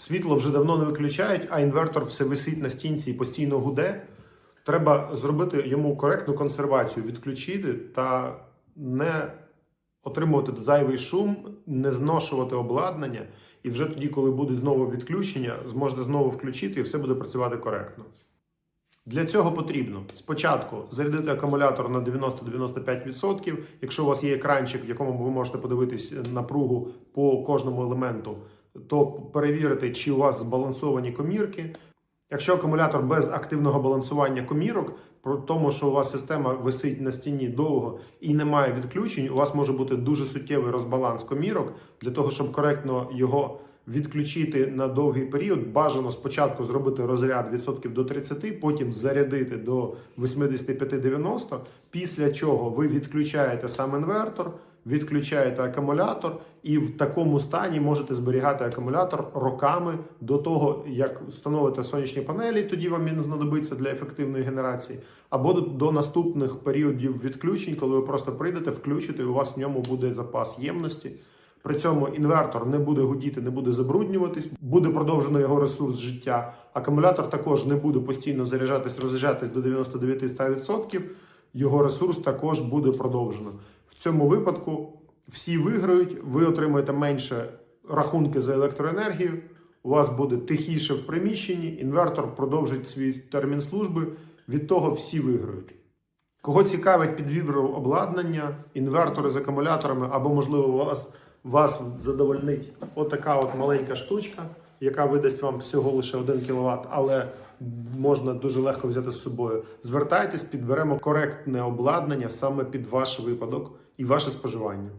Світло вже давно не виключають, а інвертор все висить на стінці і постійно гуде. Треба зробити йому коректну консервацію, відключити та не отримувати зайвий шум, не зношувати обладнання. І вже тоді, коли буде знову відключення, зможете знову включити і все буде працювати коректно. Для цього потрібно спочатку зарядити акумулятор на 90-95%. Якщо у вас є екранчик, в якому ви можете подивитись напругу по кожному елементу, то перевірити, чи у вас збалансовані комірки. Якщо акумулятор без активного балансування комірок, про тому, що у вас система висить на стіні довго і немає відключень, у вас може бути дуже суттєвий розбаланс комірок. Для того, щоб коректно його відключити на довгий період, бажано спочатку зробити розряд відсотків до 30, потім зарядити до 85-90, після чого ви відключаєте сам інвертор, відключаєте акумулятор, і в такому стані можете зберігати акумулятор роками до того, як встановите сонячні панелі, тоді вам він знадобиться для ефективної генерації, або до, наступних періодів відключень, коли ви просто прийдете, включите, і у вас в ньому буде запас ємності. При цьому інвертор не буде гудіти, не буде забруднюватись, буде продовжено його ресурс життя. Акумулятор також не буде постійно заряджатись, розряджатись до 99-100%. Його ресурс також буде продовжено. В цьому випадку всі виграють, ви отримаєте менше рахунки за електроенергію. У вас буде тихіше в приміщенні, інвертор продовжить свій термін служби. Від того всі виграють. Кого цікавить підвібр обладнання, інвертори з акумуляторами, або, можливо, вас, вас задовольнить отака от маленька штучка, яка видасть вам всього лише 1 кВт, але можна дуже легко взяти з собою. Звертайтесь, підберемо коректне обладнання саме під ваш випадок і ваше споживання.